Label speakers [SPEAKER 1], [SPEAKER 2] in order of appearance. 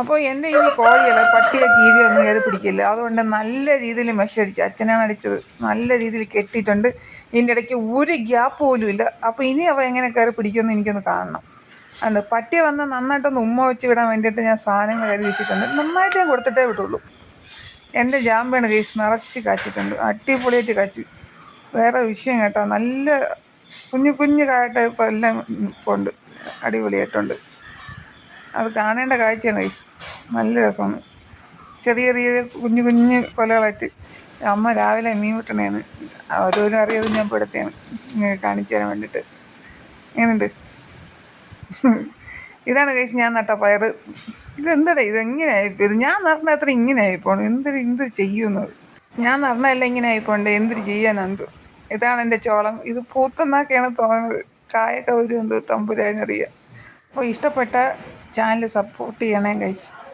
[SPEAKER 1] അപ്പോൾ എന്റെ ഈ കോഴികൾ പട്ടിയെ കീരി ഒന്നും കയറി പിടിക്കില്ല. അതുകൊണ്ട് നല്ല രീതിയിൽ മെഷടിച്ച് അച്ഛനാണ് അടിച്ചത്. നല്ല രീതിയിൽ കെട്ടിയിട്ടുണ്ട്. ഇതിന്റെ ഇടയ്ക്ക് ഒരു ഗ്യാപ്പ് പോലും ഇല്ല. അപ്പോൾ ഇനി അവ എങ്ങനെ കയറി പിടിക്കുമെന്ന് എനിക്കൊന്ന് കാണണം. അതുകൊണ്ട് പട്ടി വന്ന് നന്നായിട്ടൊന്ന് ഉമ്മ വെച്ച് വിടാൻ വേണ്ടിയിട്ട് ഞാൻ സാധനങ്ങൾ കരുതി വെച്ചിട്ടുണ്ട്. നന്നായിട്ട് ഞാൻ കൊടുത്തിട്ടേ വിട്ടുള്ളൂ. എന്റെ ജാമ്പയാണ് കേസ് നിറച്ച് കാച്ചിട്ടുണ്ട്. അടിപൊളിയായിട്ട് കാച്ചി. വേറെ വിഷയം കേട്ടോ. നല്ല കുഞ്ഞു കുഞ്ഞു കായിട്ട് ഇപ്പോൾ എല്ലാം ഉണ്ട്. അടിപൊളിയായിട്ടുണ്ട്. അത് കാണേണ്ട കാഴ്ചയാണ് ഗൈസ്. നല്ല രസമാണ്. ചെറിയ ചെറിയ കുഞ്ഞു കുഞ്ഞു കൊലകളായിട്ട് അമ്മ രാവിലെ മീൻ വിട്ടണേന്ന്. ഓരോരും അറിയാതെ ഞാൻ പെടുത്തിയാണ്. ഇങ്ങനെ കാണിച്ചു തരാൻ വേണ്ടിയിട്ട്. എങ്ങനെയുണ്ട്? ഇതാണ് കഴിച്ച് ഞാൻ നട്ട പയർ ഇതെന്തടേ ഇത്? എങ്ങനെ ആയിപ്പോയത് ഞാൻ നടന്ന അത്ര ഇങ്ങനെ ആയിപ്പോണ് എന്തൊരു എന്തൊരു ചെയ്യുന്നത് ഞാൻ നടന്നല്ല ഇങ്ങനെ ആയിപ്പോണ്ട് എന്തൊരു ചെയ്യാനെന്തു ഇതാണ് എന്റെ ചോളം. ഇത് പൂത്തെന്നൊക്കെയാണ് തോന്നുന്നത്. കായൊക്കെ ഒരു എന്തോ തമ്പുരാനറിയാം. അപ്പോൾ ഇഷ്ടപ്പെട്ട ചാനൽ സപ്പോർട്ട് ചെയ്യണേ ഗൈസ്